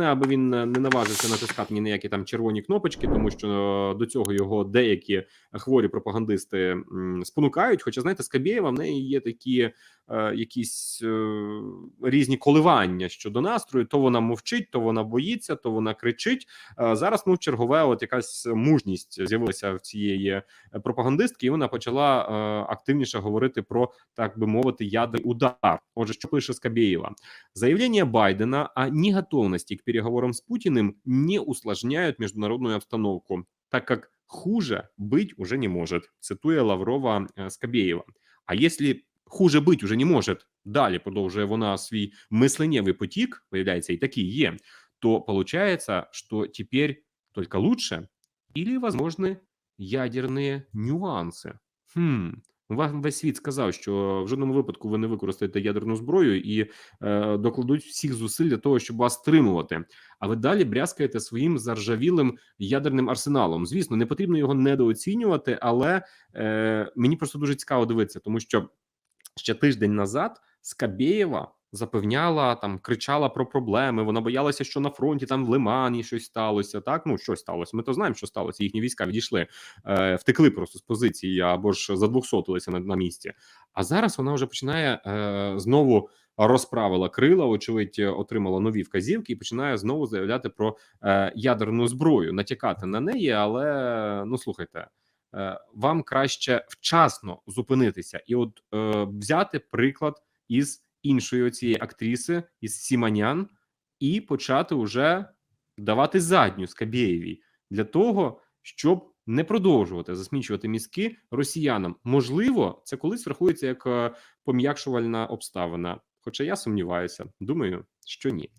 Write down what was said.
Головне, аби він не наважився натискати ні на які там червоні кнопочки, тому що е, до цього його деякі хворі пропагандисти спонукають. Хоча знаєте, Скабєєва в неї є такі якісь е, різні коливання щодо настрою. То вона мовчить, то вона боїться, то вона кричить. Е, зараз ну чергове, от якась мужність з'явилася в цієї пропагандистки, і вона почала е, активніше говорити про так би мовити ядерний удар. Отже, що пише Скабєєва? Заявление Байдена о неготовности к переговорам с Путиным не усложняют международную обстановку, так как хуже быть уже не может, цитує Лаврова е, Скабєєва. А если хуже быть уже не может, далі продовжує вона свій мисленнєвий потік, виявляється, і такий є, то получается, что теперь только лучше или возможны ядерні нюанси. Хм, вам весь світ сказав, що в жодному випадку ви не використаєте ядерну зброю і е, докладуть всіх зусиль для того, щоб вас стримувати. А ви далі брязкаєте своїм заржавілим ядерним арсеналом. Звісно, не потрібно його недооцінювати, але е, мені просто дуже цікаво дивитися, тому що ще тиждень назад Скабєєва запевняла там, кричала про проблеми. Вона боялася, що на фронті там в Лимані щось сталося. Так, ну щось сталося. Ми то знаємо, що сталося. Їхні війська відійшли, е, втекли просто з позиції або ж задвохсотилися на, на місці. А зараз вона вже починає е, знову розправила крила. Очевидь, отримала нові вказівки і починає знову заявляти про е, ядерну зброю, натякати на неї. Але ну слухайте. Е, Вам краще вчасно зупинитися і от е, взяти приклад із іншої цієї актриси, із Сіманян, і почати уже давати задню Скабєєвій для того, щоб не продовжувати засмічувати мізки росіянам. Можливо, це колись врахується як е, пом'якшувальна обставина. Хоча я сумніваюся, думаю, що ні.